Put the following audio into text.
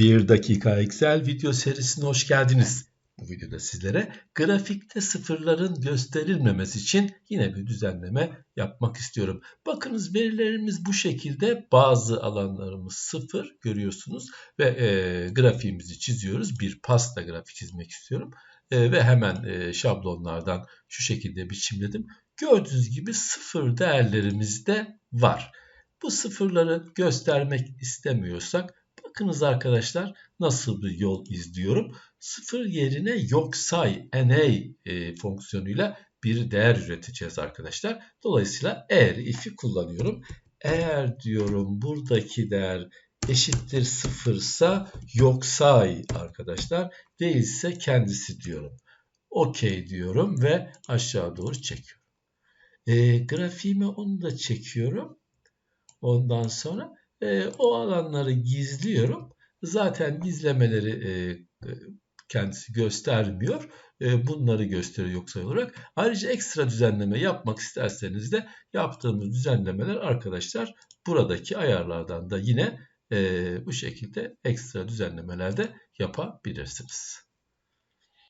1 dakika Excel video serisine hoş geldiniz. Bu videoda sizlere grafikte sıfırların gösterilmemesi için yine bir düzenleme yapmak istiyorum. Bakınız verilerimiz bu şekilde bazı alanlarımız sıfır görüyorsunuz ve e, grafiğimizi çiziyoruz. Bir pasta grafik çizmek istiyorum e, ve hemen e, şablonlardan şu şekilde biçimledim. Gördüğünüz gibi sıfır değerlerimiz de var. Bu sıfırları göstermek istemiyorsak Bakınız arkadaşlar nasıl bir yol izliyorum. Sıfır yerine yok say na e, fonksiyonuyla bir değer üreteceğiz arkadaşlar. Dolayısıyla eğer if'i kullanıyorum. Eğer diyorum buradaki değer eşittir sıfırsa yok say arkadaşlar. Değilse kendisi diyorum. Okey diyorum ve aşağı doğru çekiyorum. E, grafiğime onu da çekiyorum. Ondan sonra e, o alanları gizliyorum. Zaten gizlemeleri e, e, kendisi göstermiyor. E, bunları gösteriyor yoksa olarak. Ayrıca ekstra düzenleme yapmak isterseniz de yaptığımız düzenlemeler arkadaşlar buradaki ayarlardan da yine e, bu şekilde ekstra düzenlemelerde yapabilirsiniz.